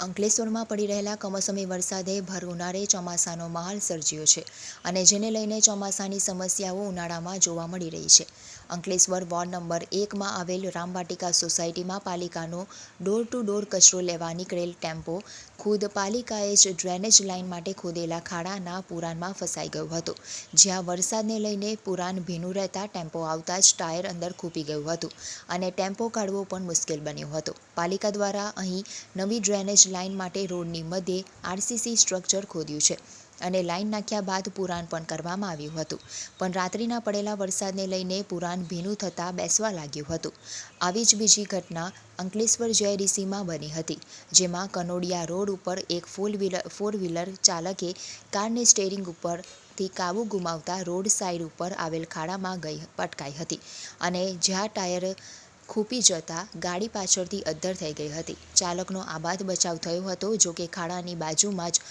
અંકલેશ્વરમાં પડી રહેલા કમોસમી વરસાદે ભર ઉનાળે ચોમાસાનો માહોલ સર્જ્યો છે અને જેને લઈને ચોમાસાની સમસ્યાઓ ઉનાળામાં જોવા મળી રહી છે. અંકલેશ્વર વોર્ડ નંબર એકમાં આવેલ રામવાટિકા સોસાયટીમાં પાલિકાનો ડોર ટુ ડોર કચરો લેવા નીકળેલ ટેમ્પો ખુદ પાલિકાએ જ ડ્રેનેજ લાઇન માટે ખોદેલા ખાડાના પુરાણમાં ફસાઈ ગયો હતો. જ્યાં વરસાદને લઈને પુરાણ ભીનું રહેતા ટેમ્પો આવતા જ ટાયર અંદર ખૂપી ગયું હતું અને ટેમ્પો કાઢવો પણ મુશ્કેલ બન્યો હતો. પાલિકા દ્વારા અહીં નવી ડ્રેનેજ લાઇન માટે રોડની મધ્યે આરસીસી સ્ટ્રક્ચર ખોદ્યું છે અને લાઇન નાખ્યા બાદ પુરાણ પણ કરવામાં આવ્યું હતું. પણ રાત્રિના પડેલા વરસાદને લઈને પુરાણ ભીનું થતાં બેસવા લાગ્યું હતું. આવી જ બીજી ઘટના અંકલેશ્વર જેઆઈડીસીમાં બની હતી, જેમાં કનોડિયા રોડ ઉપર એક ફોર વ્હીલર ફોર વ્હીલર ચાલકે કારને સ્ટેરિંગ ઉપરથી કાબુ ગુમાવતા રોડ સાઈડ ઉપર આવેલ ખાડામાં ગઈ, પટકાઈ હતી અને જ્યાં ટાયર ખૂંપી જતાં ગાડી પાછળથી અદ્ધર થઈ ગઈ હતી. ચાલકનો આબાદ બચાવ થયો હતો, જોકે ખાડાની બાજુમાં જ